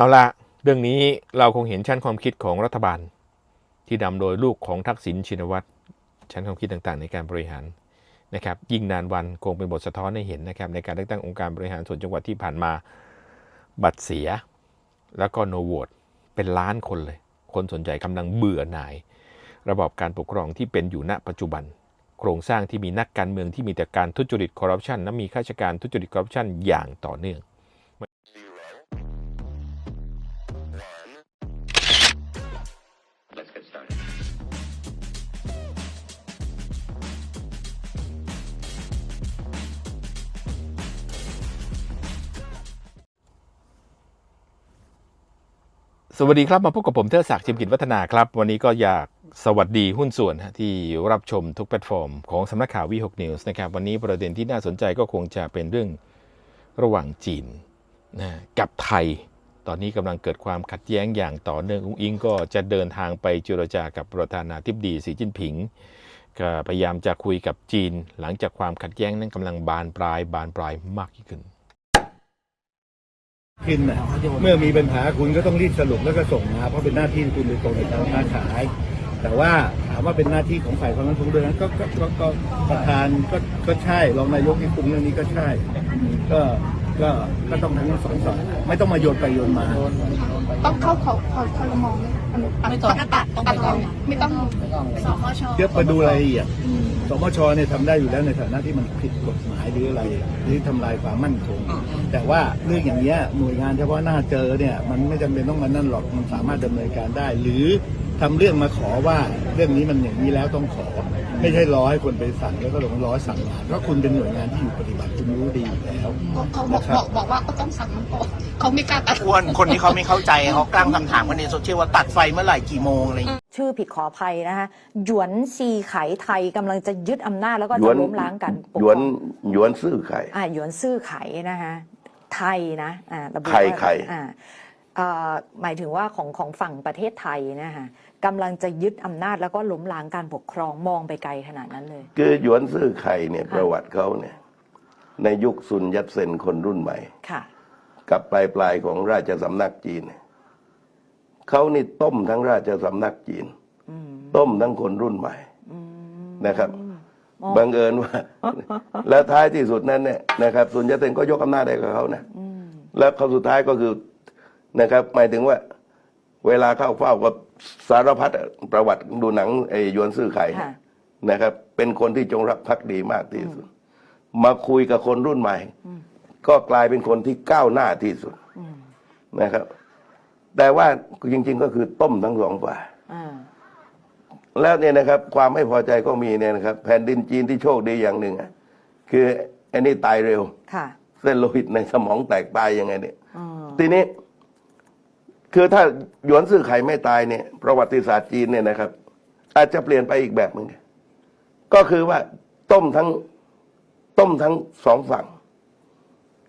เอาละเรื่องนี้เราคงเห็นชั้นความคิดของรัฐบาล ที่นำโดยลูกของทักษิณชินวัตรชั้นความคิดต่างๆ ในการบริหารนะครับ ยิ่งนานวันคงเป็นบทสะท้อนให้เห็นนะครับในการเลือกตั้งองค์การบริหารส่วนจังหวัดที่ผ่านมาบัตรเสีย แล้วก็โนโหวตเป็นล้านคนเลย คนสนใจกำลังเบื่อหน่าย ระบบการปกครองที่เป็นอยู่ณปัจจุบัน โครงสร้างที่มีนักการเมืองที่มีแต่การทุจริตคอร์รัปชันและมีข้าราชการทุจริตคอร์รัปชันอย่างต่อเนื่อง สวัสดีครับ มาพบกับผมเทอศักดิ์ชิมกิจวัฒนาครับ วันนี้ก็อยากสวัสดีหุ้นส่วนที่รับชมทุกแพลตฟอร์มของสำนักข่าววี6 News นะครับวันนี้ประเด็นที่น่าสนใจก็คงจะเป็นเรื่องระหว่างจีนนะกับไทย ตอนนี้กำลังเกิดความขัดแย้งอย่างต่อเนื่องอุ้งอิงก็จะเดินทางไปเจรจากับประธานาธิบดีสีจิ้นผิงก็พยายามจะคุยกับจีน หลังจากความขัดแย้งนั้นกำลังบานปลายบานปลายมากยิ่งขึ้น กินน่ะเมื่อมีปัญหาคุณก็ต้องรีบสรุปแล้วก็ส่งมาเพราะเป็นหน้าที่คุณโดยตรงในการค้าขาย แต่ว่าถามว่าเป็นหน้าที่ของฝ่ายความมั่นคงด้วยนะก็ก็ก็ก็ประธานก็ก็ใช่รองนายกที่คุมเรื่องนี้ก็ใช่ ก็ก็ก็ต้องทั้งสองฝ่ายไม่ต้องมาโยนไปโยนมา ต้องเข้าขอขอคอรมองไม่ ต้องตัดต้องไปก่อนไม่ต้องสมชเดี๋ยวมาดูรายละเอียดสมชเนี่ยทำได้อยู่แล้วในฐานะที่มันผิดกฎหมายหรืออะไร หรือทำลายความมั่นคง แต่ว่าเรื่องอย่างเงี้ยหน่วยงานเฉพาะหน้าเจอเนี่ยมันไม่จำเป็นต้องมานั่นหรอกมันสามารถดำเนินการได้ หรือ ทำเรื่องมาขอว่าเรื่องนี้มันอย่างนี้แล้วต้องขอ ไม่ใช่รอให้คนไปสั่งแล้วก็ลงร้อยสั่งงานเพราะคุณเป็นหน่วยงานที่อยู่ปฏิบัติคุณรู้ดีอยู่แล้วเขาบอกบอกบอกว่าก็ต้องสั่งคำก่อนเขาไม่กล้าตัดอ้วนคนที่เขาไม่เข้าใจเขากลางคำถามกันในโซเชียลว่าตัดไฟเมื่อไหร่กี่โมงอะไรอย่างเงี้ยชื่อผิดขออภัยนะคะหยวนซีไขไทยกำลังจะยึดอำนาจแล้วก็หยจะวนล้มล้างกันปกหยครวอนงหยวนซื่อไข่อ่าหยวนซื่อไขนะคะไทยนะอ่าระบุไข่ว่าไข่อ่าอ่า หมายถึงว่าของของฝั่งประเทศไทยนะคะกำลังจะยึดอำนาจแล้วก็ล้มล้างการปกครองมองไปไกลขนาดนั้นเลย คือหยวนซื่อไข่เนี่ยค่ะประวัติเขาเนี่ย ในยุคซุนยัตเซนคนรุ่นใหม่ค่ะ กับปลายปลายๆของราชสำนักจีนเนี่ยเขานี่ต้มทั้งราชสำนักจีนต้มทั้งคนรุ่นใหม่นะครับบังเอิญว่า แล้วท้ายที่สุดนั้นเนี่ยนะครับซุนยัตเซนก็ยกอำนาจให้กับเขานะแล้วเขาสุดท้ายก็คือ นะครับ หมายถึงว่า เวลาเข้าเฝ้ากับสารพัดอะประวัติดูหนังไอ้หยวนซื่อไข่เนี่ยค่ะ นะครับ เป็นคนที่จงรักภักดีมากที่สุด มาคุยกับคนรุ่นใหม่ ก็กลายเป็นคนที่ก้าวหน้าที่สุดนะครับ แต่ว่าจริง ๆ ก็คือต้มทั้งสองฝ่าย อ่า แล้วเนี่ยนะครับความไม่พอใจก็มีเนี่ยนะครับ แผ่นดินจีนที่โชคดีอย่างหนึ่งอะคือไอ้นี่ตายเร็ว ค่ะเส้นโลหิตในสมองแตกตายยังไงเนี่ย อืม ทีนี้ คือถ้าหยวนซื่อไข่ไม่ตายเนี่ย ประวัติศาสตร์จีนเนี่ยนะครับ อาจจะเปลี่ยนไปอีกแบบหนึ่งก็คือว่าต้มทั้งต้มทั้งสองฝั่ง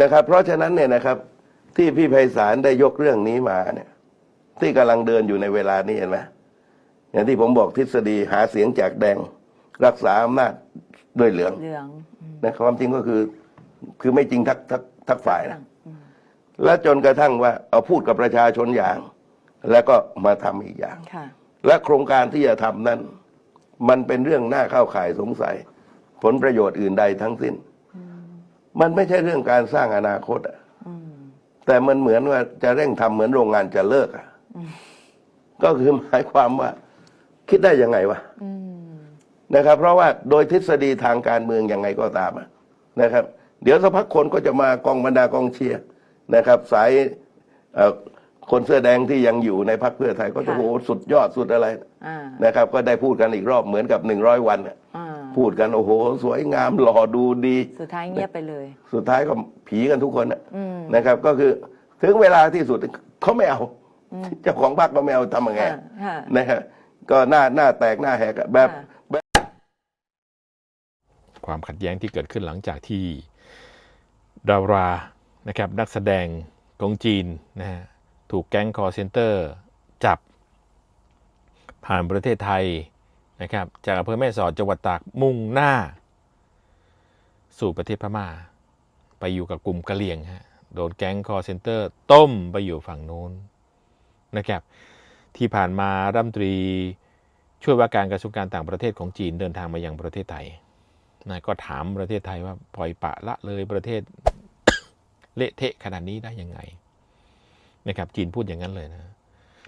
นะครับ เพราะฉะนั้นเนี่ยนะครับ ที่พี่ไพศาลได้ยกเรื่องนี้มาเนี่ย ที่กำลังเดินอยู่ในเวลานี้เห็นไหมอย่างที่ผมบอกทฤษฎีหาเสียงจากแดง รักษาอำนาจด้วยเหลืองเหลืองอืมนะความจริงก็คือ คือไม่จริงทักทักทักฝ่ายนะอืม และจนกระทั่งว่าเอาพูดกับประชาชนอย่าง แล้วก็มาทำอีกอย่าง ค่ะ และโครงการที่จะทำนั้น มันเป็นเรื่องน่าเข้าข่ายสงสัย ผลประโยชน์อื่นใดทั้งสิ้น มันไม่ใช่เรื่องการสร้างอนาคตอะอืม แต่มันเหมือนว่าจะเร่งทำเหมือนโรงงานจะเลิกอะก็คือหมายความว่า คิดได้ยังไงวะ อืม นะครับเพราะว่าโดยทฤษฎีทางการเมืองยังไงก็ตามอะนะครับ เดี๋ยวสักพักคนก็จะมากองบรรดากองเชียร์ นะครับ สายเอ่อคนเสื้อแดงที่ยังอยู่ในพรรคเพื่อไทยก็จะค่ะโอ้โหสุดยอดสุดอะไรอ่านะครับ ก็ได้พูดกันอีกรอบเหมือนกับหนึ่งร้อยวันน่ะอ่าพูดกันโอ้โห สวยงามหล่อดูดี สุดท้ายเงียบไปเลย สุดท้ายก็ผีกันทุกคนน่ะอืมนะครับ ก็คือถึงเวลาที่สุดเขาไม่เอาเจ้าของพรรคก็ไม่เอาทำยังไงค่ะค่ะนะครับก็หน้าหน้าแตกหน้าแหกอะแบบค่ะความขัดแย้งที่เกิดขึ้นหลังจากที่ดารา นะครับนักแสดงของจีนนะฮะถูกแก๊งคอร์เซนเตอร์จับผ่านประเทศไทยนะครับจากอำเภอแม่สอดจังหวัดตากมุ่งหน้า สู่ประเทศพม่า ไปอยู่กับกลุ่มกะเหรี่ยงฮะโดนแก๊งคอร์เซนเตอร์ต้มไปอยู่ฝั่งโน้นนะครับที่ผ่านมารัฐมนตรีช่วยว่าการกระทรวงการต่างประเทศของจีนเดินทางมายังประเทศไทยนะก็ถามประเทศไทยว่าปล่อยปะละเลยประเทศ เละเทะขนาดนี้ได้ยังไงนะครับจีนพูดอย่างนั้นเลยนะ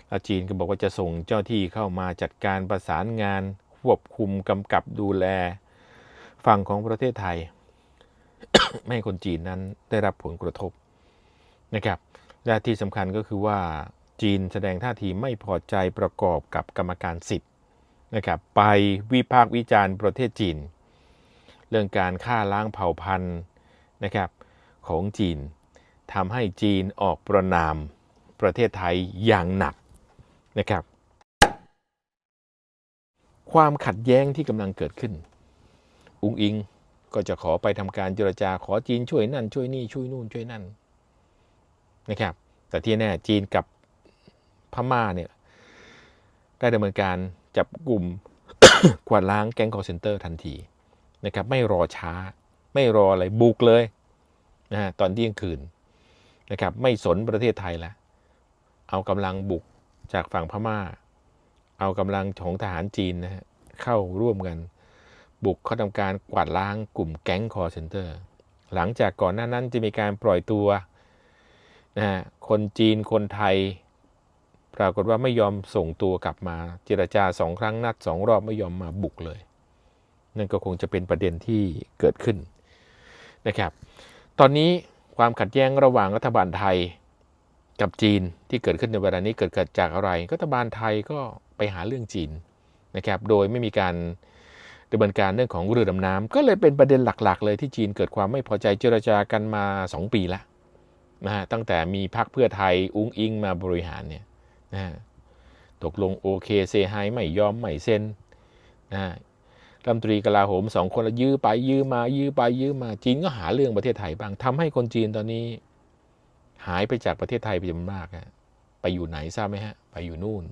แล้วจีนก็บอกว่าจะส่งเจ้าที่เข้ามาจัดการประสานงานควบคุมกำกับดูแลฝั่งของประเทศไทย ไม่ให้คนจีนนั้นได้รับผลกระทบนะครับและที่สำคัญก็คือว่าจีนแสดงท่าทีไม่พอใจประกอบกับกรรมการสิทธิ์นะครับไปวิพากษ์วิจารณ์ประเทศจีน เรื่องการฆ่าล้างเผ่าพันธุ์นะครับ ของจีนทำให้จีนออกประนามประเทศไทยอย่างหนักนะครับ ความขัดแย้งที่กำลังเกิดขึ้น อุงอิงก็จะขอไปทำการเจรจาขอจีนช่วยนั่น ช่วยนี่ช่วยนู่นช่วยนั่นนะครับ แต่ที่แน่จีนกับพม่าเนี่ยได้ดำเนินการจับกลุ่มกวาดล้างแก๊งคอร์เซนเตอร์ทันทีนะครับ ไม่รอช้าไม่รออะไรบุกเลย นะฮะตอนเที่ยงคืนนะครับไม่สนประเทศไทยละเอากำลังบุกจากฝั่งพม่า เอากำลังของทหารจีนนะฮะเข้าร่วมกัน บุกเข้าทำการกวาดล้างกลุ่มแก๊งคอร์เซนเตอร์หลังจากก่อนหน้านั้นจะมีการปล่อยตัวนะฮะคนจีนคนไทย ปรากฏว่าไม่ยอมส่งตัวกลับมาเจรจาสองครั้งนัดสองรอบไม่ยอมมาบุกเลย นั่นก็คงจะเป็นประเด็นที่เกิดขึ้นนะครับ ตอนนี้ความขัดแย้งระหว่างรัฐบาลไทยกับจีนที่เกิดขึ้นในเวลานี้เกิดจากอะไรรัฐบาลไทยก็ไปหาเรื่องจีนนะครับ โดยไม่มีการดำเนินการเรื่องของเรือดำน้ำก็เลยเป็นประเด็นหลัก ๆ เลยที่จีนเกิดความไม่พอใจเจรจากันมา 2 ปีแล้วนะฮะตั้งแต่มีพรรคเพื่อไทยอุ้งอิงมาบริหารเนี่ยนะตกลงโอเคเซฮายไม่ยอมไม่เซ็นนะ รัฐมนตรีกลาโหมสองคนละยื้อไปยื้อมา ยื้อไปยื้อมาจีนก็หาเรื่องประเทศไทยบ้างทำให้คนจีนตอนนี้ หายไปจากประเทศไทยไปจำนวนมากฮะไปอยู่ไหนทราบไหมฮะ ไปอยู่นู่น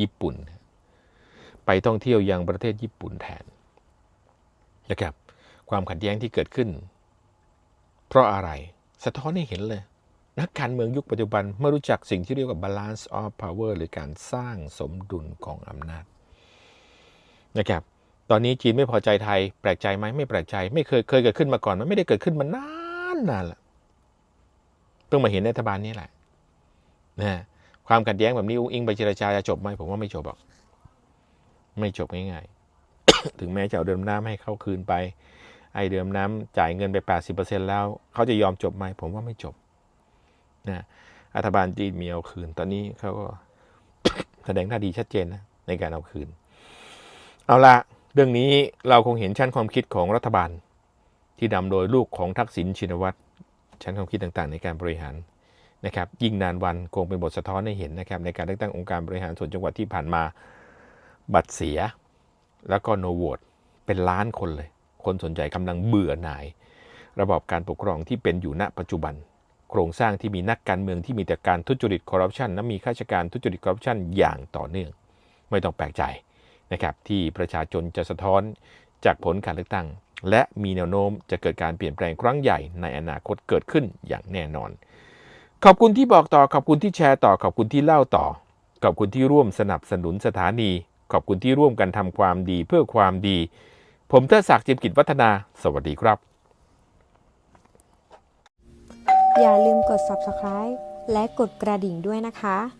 ญี่ปุ่น ไปท่องเที่ยวยังประเทศญี่ปุ่นแทนนะครับ ความขัดแย้งที่เกิดขึ้น เพราะอะไรสะท้อนให้เห็นเลยนักการเมืองยุคปัจจุบันไม่รู้จักสิ่งที่เรียกว่า balance of power หรือการสร้างสมดุลของอำนาจนะครับ ตอนนี้จีนไม่พอใจไทย แปลกใจไหมไม่แปลกใจ ไม่เคยเคยเกิดขึ้นมาก่อน มันไม่ได้เกิดขึ้นมานานนานละเพิ่งมาเห็นรัฐบาลนี้แหละนะความขัดแย้งแบบนี้อุ้งอิงไปเจรจาจะจบไหมผมว่าไม่จบหรอก ไม่จบง่ายๆ ถึงแม้จะเอาเดิมน้ำให้เข้าคืนไป ไอเดิมน้ำจ่ายเงินไป 80%แล้ว เขาจะยอมจบไหมผมว่าไม่จบนะรัฐบาลจีนมีเอาคืน ตอนนี้เขาก็แสดงท่าทีชัดเจนนะในการเอาคืน เอาละ เรื่องนี้เราคงเห็นชั้นความคิดของรัฐบาล ที่นำโดยลูกของทักษิณชินวัตรชั้นความคิดต่างๆ ในการบริหารนะครับ ยิ่งนานวันคงเป็นบทสะท้อนให้เห็นนะครับในการเลือกตั้งองค์การบริหารส่วนจังหวัดที่ผ่านมาบัตรเสีย แล้วก็โนโหวตเป็นล้านคนเลย คนสนใจกำลังเบื่อหน่าย ระบอบการปกครองที่เป็นอยู่ณปัจจุบัน โครงสร้างที่มีนักการเมืองที่มีแต่การทุจริตคอร์รัปชันและมีข้าราชการทุจริตคอร์รัปชันอย่างต่อเนื่อง ไม่ต้องแปลกใจ นะครับที่ประชาชนจะสะท้อนจากผลการเลือกตั้ง และมีแนวโน้มจะเกิดการเปลี่ยนแปลงครั้งใหญ่ในอนาคตเกิดขึ้นอย่างแน่นอน ขอบคุณที่บอกต่อขอบคุณที่แชร์ต่อขอบคุณที่เล่าต่อ ขอบคุณที่ร่วมสนับสนุนสถานี ขอบคุณที่ร่วมกันทำความดีเพื่อความดี ผมเทดศักดิ์จิมกิจวัฒนา สวัสดีครับ อย่าลืมกด subscribe และกดกระดิ่งด้วยนะคะ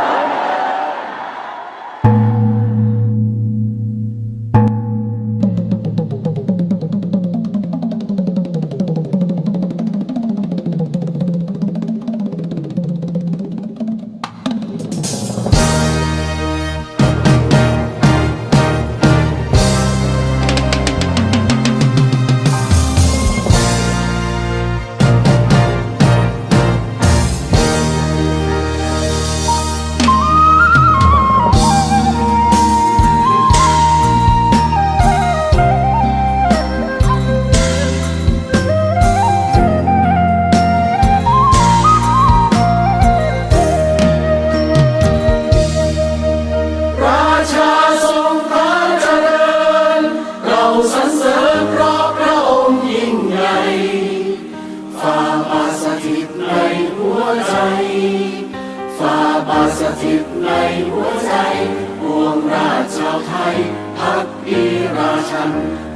ชัน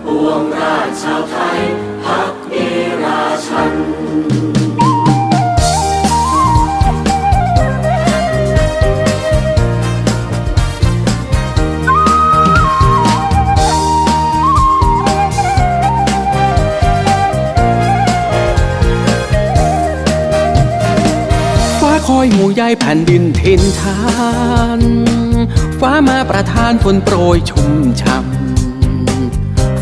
ปวงราชชาวไทยพักดีราชันฟ้าคอยห่วงใยแผ่นดินถิ่นฐาน ฟ้ามาประทานฝนโปรยชุ่มช่ำ